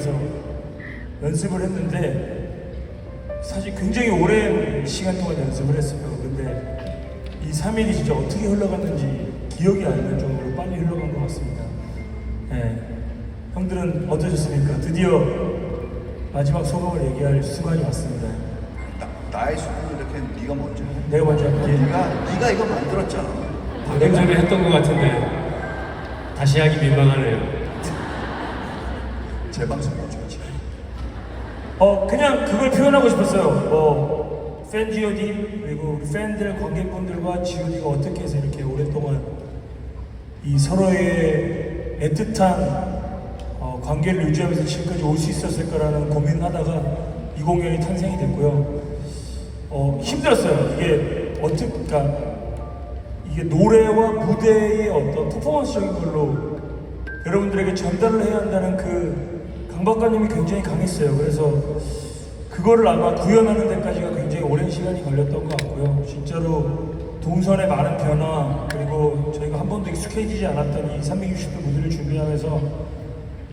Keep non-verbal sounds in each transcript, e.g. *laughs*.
위해서 연습을 했는데 사실 굉장히 오랜 시간 동안 연습을 했어요. 근데 이 3일이 진짜 어떻게 흘러갔는지 기억이 안 나는 정도로 빨리 흘러간 것 같습니다. 네. 형들은 어떠셨습니까? 드디어 마지막 소감을 얘기할 순간이 왔습니다. 나, 나의 수는 이렇게 네가 먼저 해. 내가 먼저 할게. 네가 네가 이거 만들었잖아. 방금 전에 했던 것 같은데 다시 하기 민망하네요. 재방송 해줘야지. 어 그냥 그걸 표현하고 싶었어요. 뭐팬 G.O.D 그리고 팬들 관객분들과 G.O.D가 어떻게 해서 이렇게 오랫동안 이 서로의 애틋한 어, 관계를 유지하면서 지금까지 올 수 있었을까라는 고민하다가 이 공연이 탄생이 됐고요. 어 힘들었어요. 이게 어떻게 그러니까 이게 노래와 무대의 어떤 퍼포먼스적인 걸로 여러분들에게 전달을 해야 한다는 그 강박관념이 굉장히 강했어요. 그래서 그거를 아마 구현하는 데까지가 굉장히 오랜 시간이 걸렸던 것 같고요. 진짜로 동선의 많은 변화 그리고 저희가 한 번도 익숙해지지 않았던 이 360도 무대를 준비하면서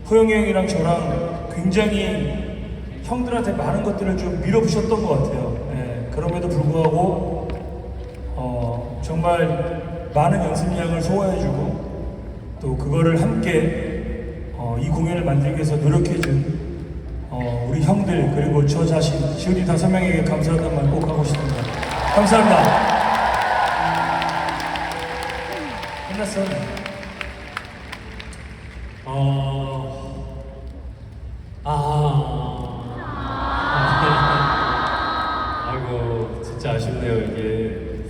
호영이 형이랑 저랑 굉장히 형들한테 많은 것들을 좀 밀어붙였던 것 같아요. 예, 그럼에도 불구하고 어, 정말 많은 연습량을 소화해주고 또 그거를 함께 어, 이 공연을 만들기 위해서 노력해준 어, 우리 형들 그리고 저 자신 지오디 다섯 명에게 감사하다는 말 꼭 하고 싶습니다. 감사합니다. 끝났어. 어... 아... 아이고 진짜 아쉽네요 이게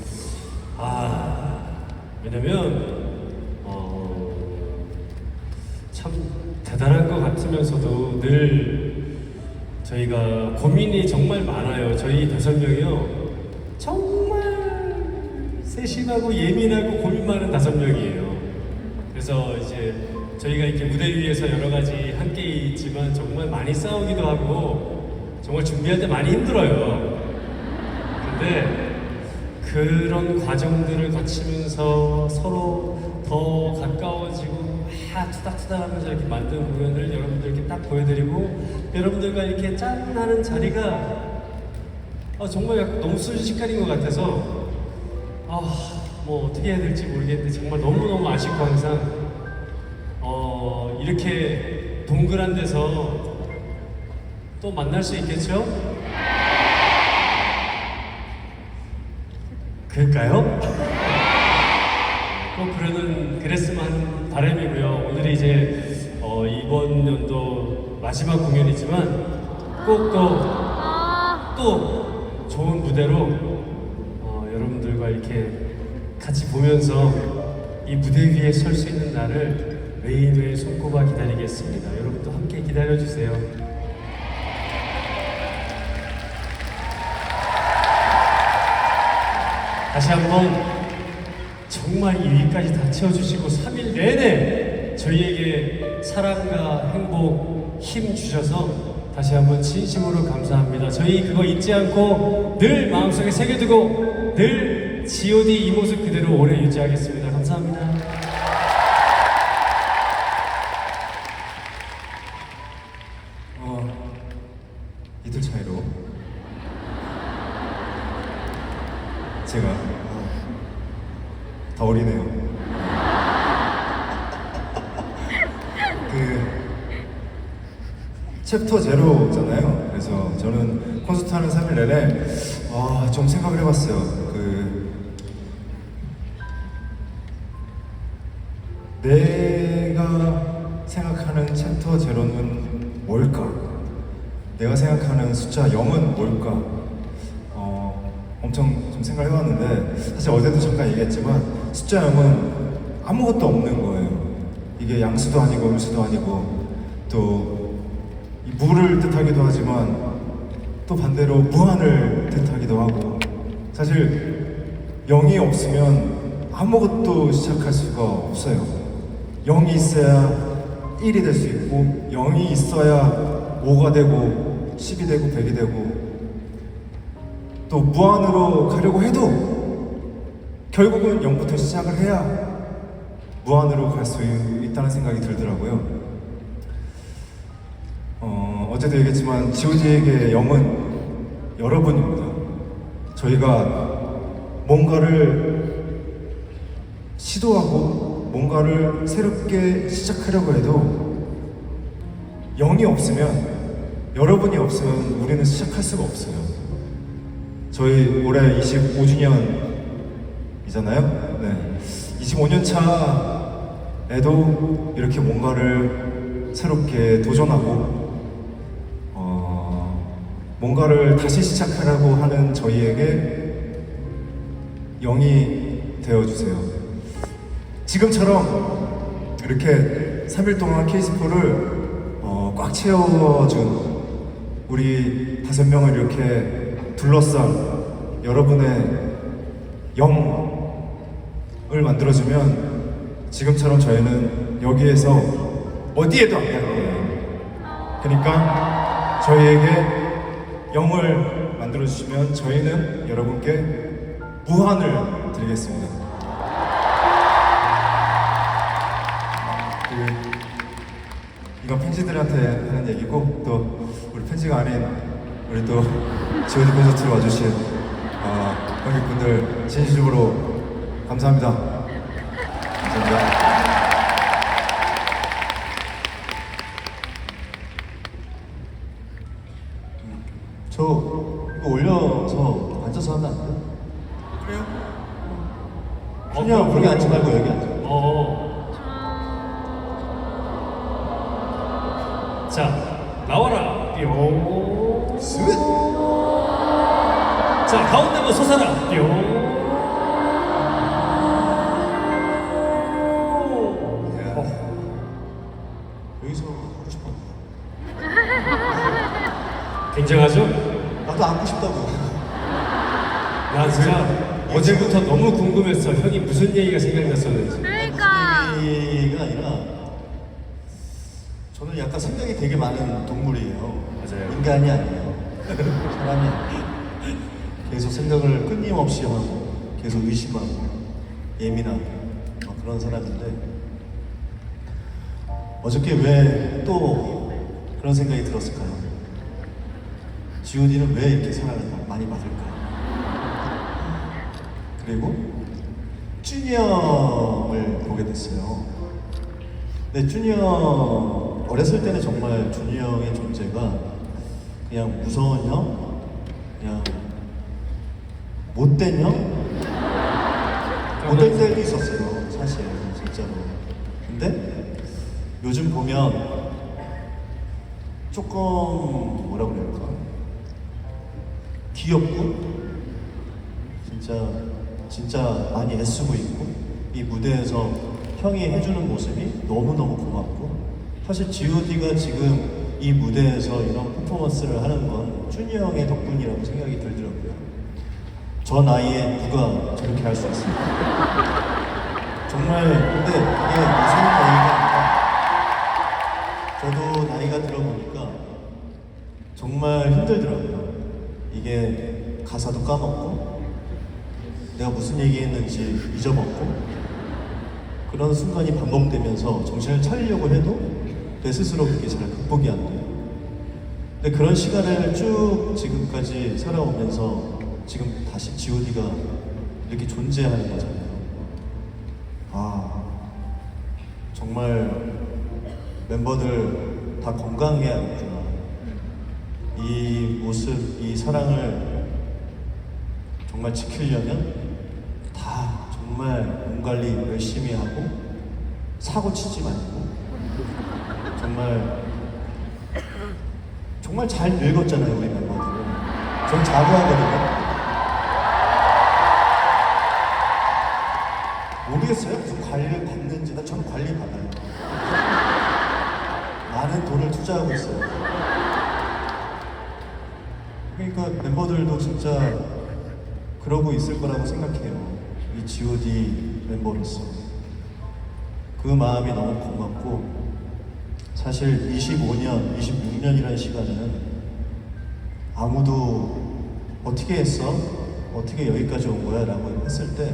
아 왜냐면 어... 참 대단한 것 같으면서도 늘 저희가 고민이 정말 많아요 저희 다섯 명이요 정말 세심하고 예민하고 고민 많은 다섯 명이에요 그래서 이제 저희가 이렇게 무대 위에서 여러 가지 함께 있지만 정말 많이 싸우기도 하고 정말 준비할 때 많이 힘들어요. 근데 그런 과정들을 거치면서 서로 더 가까워지고 막 투닥투닥 하면서 이렇게 만든 공연을 여러분들께 딱 보여드리고 여러분들과 이렇게 짠 하는 자리가 어, 정말 너무 순식간인 것 같아서 아, 뭐 어떻게 해야 될지 모르겠는데 정말 너무너무 아쉽고 항상 어, 이렇게 동그란 데서 또 만날 수 있겠죠? 그럴까요? 꼭 그러는 그랬으면 하는 바람이고요. 오늘이 이제 어, 이번 연도 마지막 공연이지만 꼭또또 좋은 무대로 어, 여러분들과 이렇게 같이 보면서 이 무대 위에 설 수 있는 날을 매일매일 손꼽아 기다리겠습니다. 여러분도 함께 기다려주세요. 다시 한번 정말 이 위까지 다 채워주시고 3일 내내 저희에게 사랑과 행복, 힘 주셔서 다시 한번 진심으로 감사합니다. 저희 그거 잊지 않고 늘 마음속에 새겨두고 늘 G.O.D 이 모습 그대로 오래 유지하겠습니다. 감사합니다. 어, 이틀 차이로 제가 어, 더 어리네요. 그 챕터 제로잖아요. 그래서 저는 콘서트 하는 3일 내내 아, 좀 생각을 해봤어요. 내가 생각하는 챕터 제로는 뭘까? 내가 생각하는 숫자 0은 뭘까? 어, 엄청 좀 생각을 해봤는데 사실 어제도 잠깐 얘기했지만 숫자 0은 아무것도 없는 거예요. 이게 양수도 아니고 음수도 아니고 또이 무를 뜻하기도 하지만 또 반대로 무한을 뜻하기도 하고 사실 0이 없으면 아무것도 시작할 수가 없어요. 0이 있어야 1이 될 수 있고 0이 있어야 5가 되고 10이 되고 100이 되고 또 무한으로 가려고 해도 결국은 0부터 시작을 해야 무한으로 갈 수 있다는 생각이 들더라고요. 어, 어제도 얘기했지만 G.O.D에게 영은 여러분입니다. 저희가 뭔가를 시도하고 뭔가를 새롭게 시작하려고 해도 영이 없으면 여러분이 없으면 우리는 시작할 수가 없어요. 저희 올해 25주년이잖아요. 네. 25년 차에도 이렇게 뭔가를 새롭게 도전하고 어, 뭔가를 다시 시작하라고 하는 저희에게 영이 되어주세요. 지금처럼 이렇게 3일 동안 케이스포를 어, 꽉 채워준 우리 다섯 명을 이렇게 둘러싼 여러분의 영을 만들어주면 지금처럼 저희는 여기에서 어디에도 안갈 거예요. 그러니까 저희에게 영을 만들어주시면 저희는 여러분께 무한을 드리겠습니다. 이건 팬지들한테 하는 얘기고 또 우리 팬지가 아닌 우리 또 지오디 콘서트로 와주신 어, 관객분들 진심으로 감사합니다. 감사합니다. 저 이거 올려서 앉아서 하면 안 돼요? 그래요? 그냥 거기 앉지 말고 여기 앉아. 어. 뿅. 스윗! 자, 가운데로 솟아라. 뿅. 여기서 하고 싶어. *laughs* 굉장하죠? 나도 앉고 싶다고. 나 진짜 어제부터 너무 궁금했어. 형이 무슨 얘기가 생각났었는지. 그러니까 얘기가 아니라 저는 약간 생각이 되게 많은 동물이에요. 인간이 아니에요. 사람이 아니에요. 계속 생각을 끊임없이 하고 계속 의심하고 예민하고 막 그런 사람인데 어저께 왜 또 그런 생각이 들었을까요? G.O.D는 왜 이렇게 사랑을 많이 받을까요? 그리고 준이 형을 보게 됐어요. 근데 준이 형 어렸을 때는 정말 준이 형의 존재가 그냥 무서운 형, 그냥 못된 형, 못된 때도 있었어요. 사실 진짜로. 근데 요즘 보면 조금 뭐라 그럴까 귀엽고 진짜 진짜 많이 애쓰고 있고 이 무대에서 형이 해주는 모습이 너무 너무 고맙고 사실 G.O.D가 지금 이 무대에서 이런 퍼포먼스를 하는 건 준이 형의 덕분이라고 생각이 들더라고요. 저 나이에 누가 저렇게 할 수 있습니까? 정말 근데 이게 무슨 나이가 아니라 저도 나이가 들어보니까 정말 힘들더라고요. 이게 가사도 까먹고 내가 무슨 얘기했는지 잊어먹고 그런 순간이 반복되면서 정신을 차리려고 해도 내 스스로 그게 잘 극복이 안 돼요. 근데 그런 시간을 쭉 지금까지 살아오면서 지금 다시 G.O.D가 이렇게 존재하는 거잖아요. 아 정말 멤버들 다 건강해야겠구나. 이 모습, 이 사랑을 정말 지키려면 다 정말 몸 관리 열심히 하고 사고 치지 말고 정말 정말 잘 늙었잖아요 우리 멤버들은. 전 자부하거든요. 모르겠어요 무슨 관리를 받는지 나 저는 관리 받아요. 많은 돈을 투자하고 있어요. 그러니까 멤버들도 진짜 그러고 있을 거라고 생각해요. 이 G.O.D 멤버로서 그 마음이 너무 고맙고 사실 25년, 26년이라는 시간은 아무도 어떻게 했어? 어떻게 여기까지 온 거야? 라고 했을 때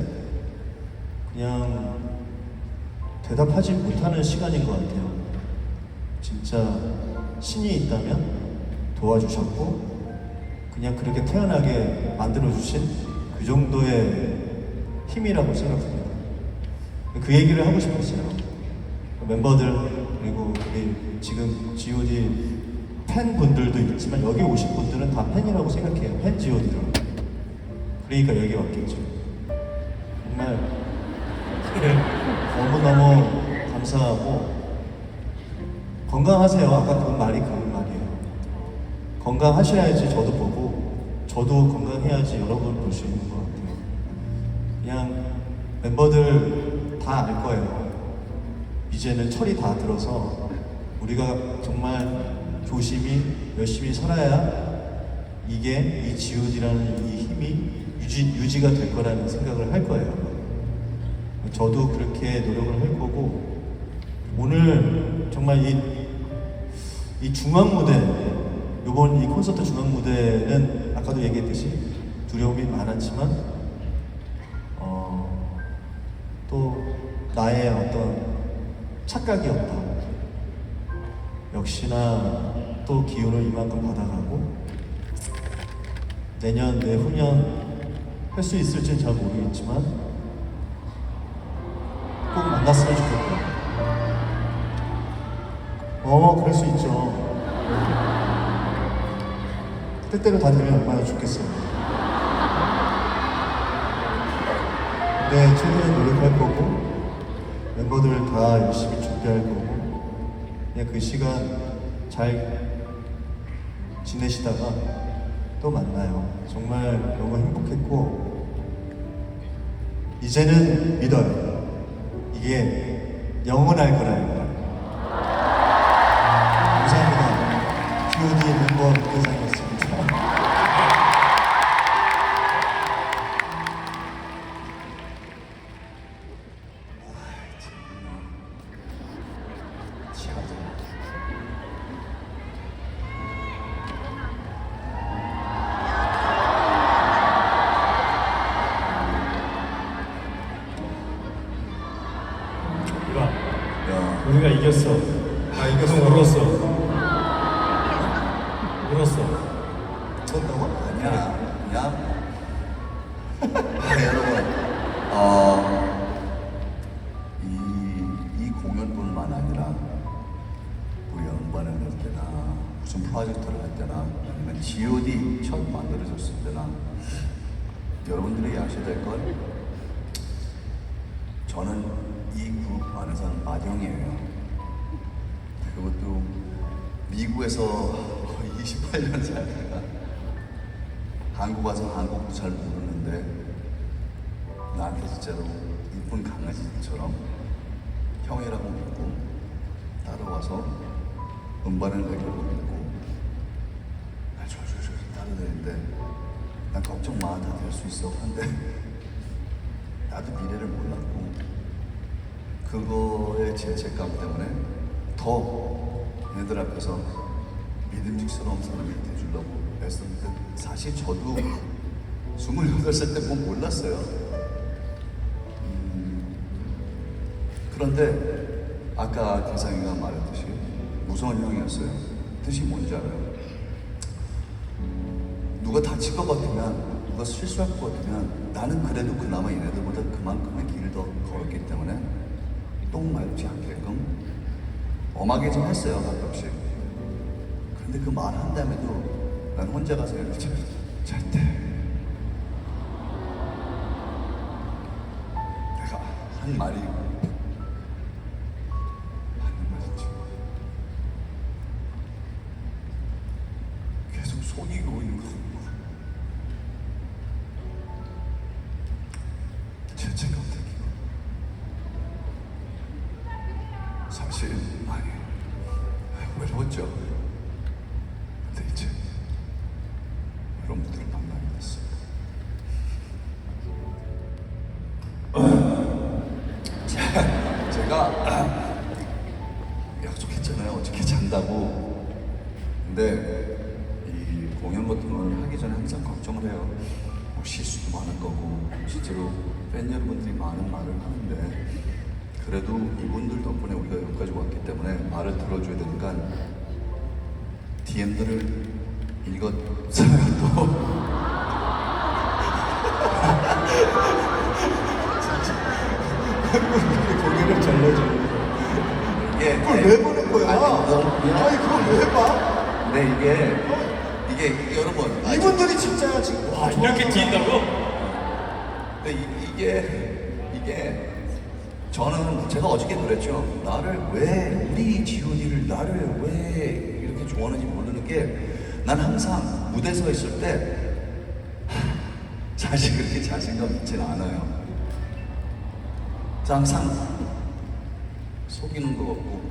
그냥 대답하지 못하는 시간인 것 같아요. 진짜 신이 있다면 도와주셨고 그냥 그렇게 태어나게 만들어주신 그 정도의 힘이라고 생각합니다. 그 얘기를 하고 싶었어요. 멤버들 그리고 우리 지금 G.O.D 팬분들도 있지만 여기 오신 분들은 다 팬이라고 생각해요. 팬 G.O.D로. 그러니까 여기 왔겠죠. 정말 *laughs* 너무너무 감사하고 건강하세요. 아까 그 말이 그 말이에요. 건강하셔야지 저도 보고 저도 건강해야지 여러분을 볼수 있는 것 같아요. 그냥 멤버들 다 알 거예요. 이제는 철이 다 들어서 우리가 정말 조심히 열심히 살아야 이게 이 G.O.D라는 이 힘이 유지, 유지가 될 거라는 생각을 할 거예요. 저도 그렇게 노력을 할 거고 오늘 정말 이, 이 중앙 무대 이번 이 콘서트 중앙 무대는 아까도 얘기했듯이 두려움이 많았지만 어, 또 나의 어떤 착각이었다. 역시나 또 기운을 이만큼 받아가고 내년 내후년 할 수 있을지는 잘 모르겠지만 꼭 만났으면 좋겠다. 어, 그럴 수 있죠. 때때로 다 되면 얼마나 좋겠어요. 네, 최대한 노력할 거고, 멤버들 다 열심히 준비할 거고, 그냥 그 시간 잘 지내시다가 또 만나요. 정말 너무 행복했고, 이제는 믿어요. 이게 영원할 거라는 걸. 감사합니다. G.O.D 멤버 우리가 이겼어. 아 이겨서 울었어. 울었어. 쳤다고? 아니야. 그냥. 네, 여러분, 어, 이, 이 공연뿐만 아니라 우리 음반을 낼 때나 무슨 프로젝트를 할 때나 아니면 G.O.D 처음 만들어졌을 때나 여러분들이 아셔야 될 건 저는 이 그룹 안에서는 마경이에요. 그것도 미국에서 거의 28년 살다가 한국 와서 한국도 잘 모르는데 나한테 진짜로 이쁜 강아지처럼 형이라고 믿고 따라와서 음반을 내려고 믿고 날 졸졸졸 따라다니는데 난 걱정 마, 다 될 수 있어. 한데 나도 미래를 몰랐고 그거의 죄책감 때문에 더 얘들 앞에서 믿음직스러운 사람이 돼주려고 애썼는데 사실 저도 28살 때 뭐 몰랐어요. 음, 그런데 아까 대상이가 말했듯이 무서운 형이었어요. 뜻이 뭔지 알아요? 누가 다칠 것 같으면 누가 실수할 것 같으면 나는 그래도 그나마 얘네들보다 그만큼의 길을 더 걸었기 때문에 똥 밟지 않게끔 엄하게 좀 했어요 가끔씩. 근데 그 말 한 다음에도 난 혼자 가서 잘, 잘때 내가 한 말이 제가 *clears throat* 약속했잖아요. 어떻게 잔다고. 근데 이 공연 같은 걸 하기 전에 항상 걱정을 해요. 뭐 실수도 많을 거고. 실제로 팬 여러분들이 많은 말을 하는데 그래도 이분들 덕분에 우리가 여기까지 왔기 때문에 말을 들어줘야 되니까 DM들을 읽었어요 또. 그걸 왜 보는 거야? 아니, 그걸 왜 봐? 네 이게 이게 이게 여러분 아니, 이분들이 진짜 지금 아 이렇게 뒤인다고? 근데 이, 이게 이게 저는 제가 어저께 그랬죠. 나를 왜 우리 G.O.D를 나를 왜 이렇게 좋아하는지 모르는 게 난 항상 무대 서 있을 때 하, *laughs* 사실 그렇게 자신감 있진 않아요. 그래서 항상 속이는 것 같고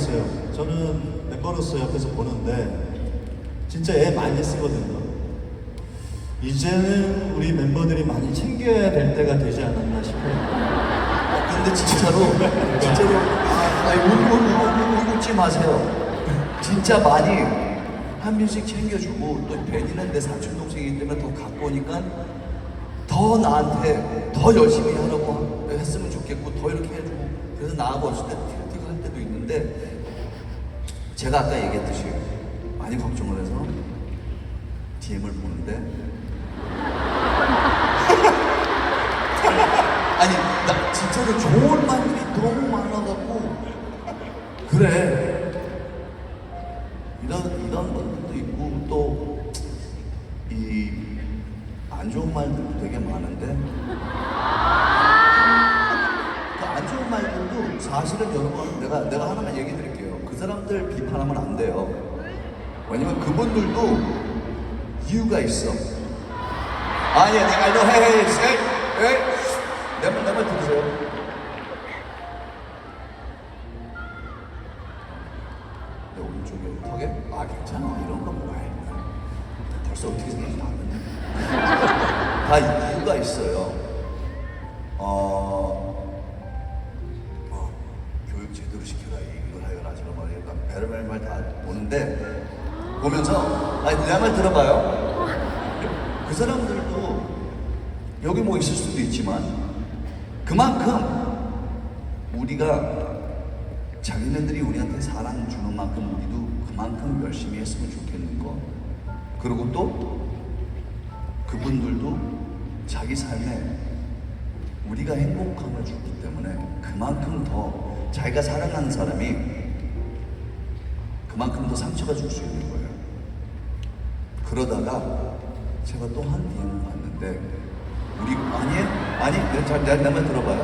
모르겠어요. 저는 멤버로서 옆에서 보는데 진짜 애 많이 쓰거든요. 이제는 우리 멤버들이 많이 챙겨야 될 때가 되지 않았나 싶어요. 아, 근데 진짜로 진짜로 아, 아니 울, 울, 울, 울, 웃지 마세요. 진짜 많이 한 명씩 챙겨주고 또 베니는 내 사촌 동생이기 때문에 더 가까우니까 더 나한테 더 열심히 하라고 했으면 좋겠고 더 이렇게 해주고 그래서 나하고 없을 때 있는데 제가 아까 얘기했듯이 많이 걱정을 해서 DM을 보는데 *laughs* 아니 나 진짜로 좋은 말들이 너무 많아갖고 그래. 이런 이런 것들도 있고 또 이 안 좋은 말들도 되게 많은데 사실은 여러분 내가 내가 하나만 얘기 드릴게요. 그 사람들 비판하면 안 돼요. 왜냐면 그분들도 이유가 있어. 아니야 내가 이거 헤헤 에이. 내말 내말 들으세요 별의별 말 다 보는데 보면서 아니 내 말 들어봐요. 그 사람들도 여기 뭐 있을 수도 있지만 그만큼 우리가 자기네들이 우리한테 사랑 주는 만큼 우리도 그만큼 열심히 했으면 좋겠는 거. 그리고 또 그분들도 자기 삶에 우리가 행복함을 줬기 때문에 그만큼 더 자기가 사랑하는 사람이 그만큼 더 상처가 줄 수 있는 거예요. 그러다가 제가 또 한 DM을 봤는데 우리 아니 아니 내내말 들어봐요.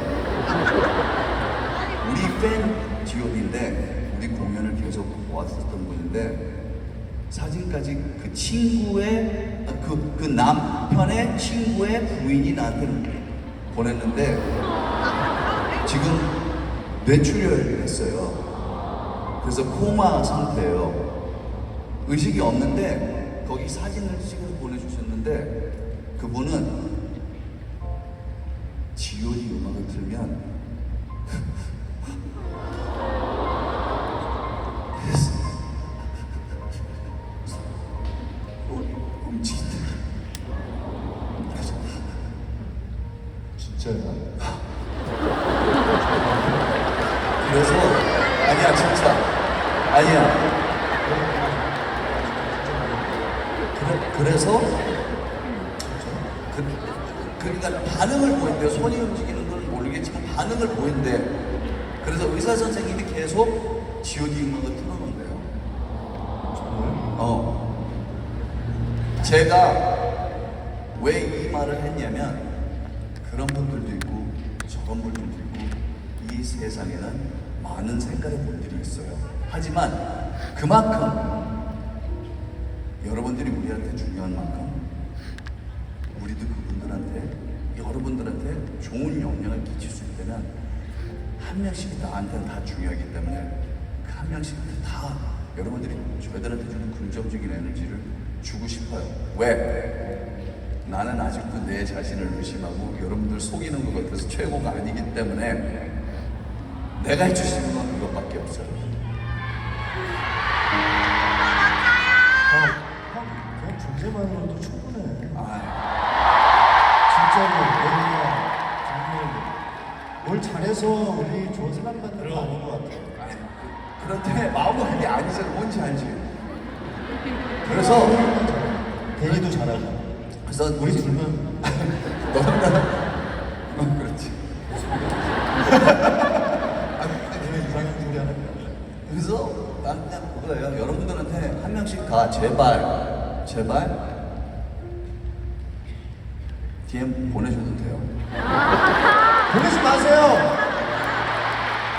우리 팬 G.O.D인데 우리 공연을 계속 왔었던 분인데 사진까지 그 친구의 그, 그 남편의 친구의 부인이 나한테 보냈는데 지금 뇌출혈을 했어요. 그래서 코마 상태예요. 의식이 없는데 거기 사진을 찍어서 보내주셨는데 그분은 G.O.D 음악을. 진짜야. 그래서 아니야 진짜 아니야. 그래, 그래 서 그, 그러니까 반응을 보인대요. 손이 움직이는 건 모르겠지만 반응을 보인대. 그래서 의사 선생님이 계속 G.O.D 음악을 틀어놓는데요. 어. 제가 왜 이 말을 했냐면 그런 분들도 있고 저런 분들도 있고 이 세상에는 많은 색깔의 분들이 있어요. 하지만 그만큼 여러분들이 우리한테 중요한 만큼 우리도 그분들한테 여러분들한테 좋은 영향을 끼칠 수 있다면 한 명씩 나한테는 다 중요하기 때문에 그 한 명씩한테 다 여러분들이 저희들한테 주는 긍정적인 에너지를 주고 싶어요. 왜? 나는 아직도 내 자신을 의심하고 여러분들 속이는 것 같아서 최고가 아니기 때문에 내가 있는 건 그것밖에 없어요. 형, 형, 존재만으로도 충분해. 아, 진짜로 내가 정말 뭘 잘해서 우리 좋은 사람 만나는 거 아닌 것 같아. 그런데 마음은 그게 아니잖아. 뭔지 알지? 그래서 대리도 잘하고. 그래서 우리 둘은 너랑 나랑 어, 그렇지. *laughs* 왜 이상한 소리 하는 거야? 그래서 난 그냥 그거예요. 여러분들한테 한 명씩 다 제발 제발 DM 보내셔도 돼요. *laughs* 보내지 마세요.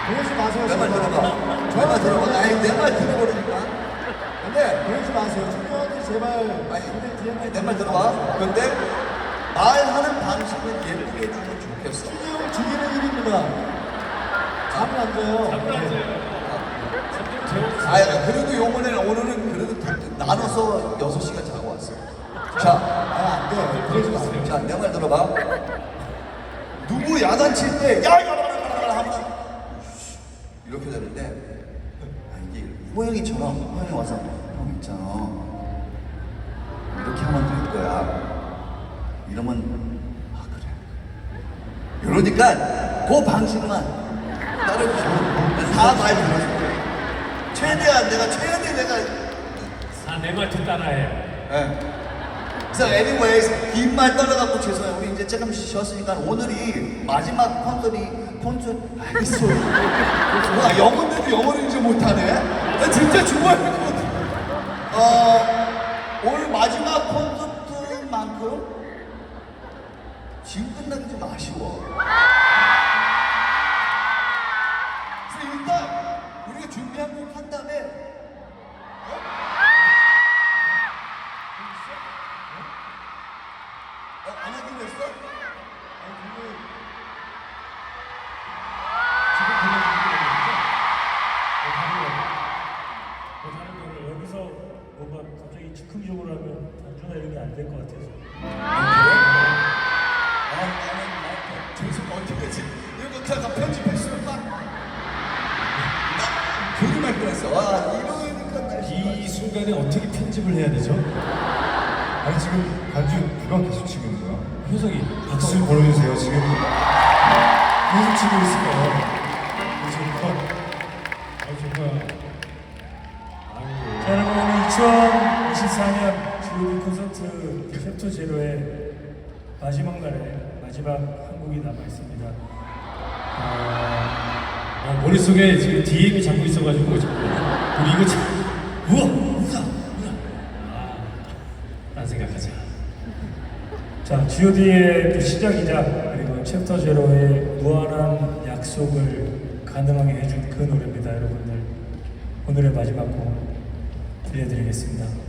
보내지 마세요. 내말 제발. 들어봐. 내 말 들어봐. 아니 내말 들어버리니까. 근데 보내지 마세요. 중요한데 제발. 아니 근데 DM 내 말 들어봐. 근데 말하는 방식은 예쁘게 해주면 좋겠어. 신경을 죽이는 일입니다. 잠을 안 자요. 아, 그래도 요번에는 오늘은 그래도 다 나눠서 6시간 자, 아, 안 돼. 그러지 마세요. 자, 내 말 들어봐. 누구 야단칠 때, 야, 야, 야, 야, 야, 하면 이렇게 되는데, 아, 이게 호영이처럼, 호영이 와서, 형 있잖아. 이렇게 하면 될 거야. 이러면, 아, 그래. 이러니까, 그 방식만 따라주시면 다말 들어줄게. 최대한 내가, 최대 내가, 아, 내 말도 따라 해. 예. 그래서 anyways 긴말 따라가고 죄송해요. 우리 이제 조금 쉬었으니까 오늘이 마지막 콘서트 콘서트 알겠어 와 영어인데도 영어를 이제 못하네. 나 진짜 죽어야 될것 같아 어 오늘 마지막 콘서트만큼 지금 끝나기 좀 아쉬워 아니 지금 반주 누가 계속 치고 있는 거야? 효석이. 박수 보내주세요 지금 계속 치고 있어요 지금 아, 정말. 자, 여러분 오늘 2024년 G.O.D 콘서트 챕터 제로의 마지막 날에 마지막 한 곡이 남아 있습니다. 아, 아, 머릿속에 지금 DM이 자꾸 있어가지고 지금 우리 이거 참 우와 우와 우와 아딴 생각하자 자, G.O.D의 그 시작이자 그리고 챕터 제로의 무한한 약속을 가능하게 해준 그 노래입니다, 여러분들. 오늘의 마지막 곡 들려드리겠습니다.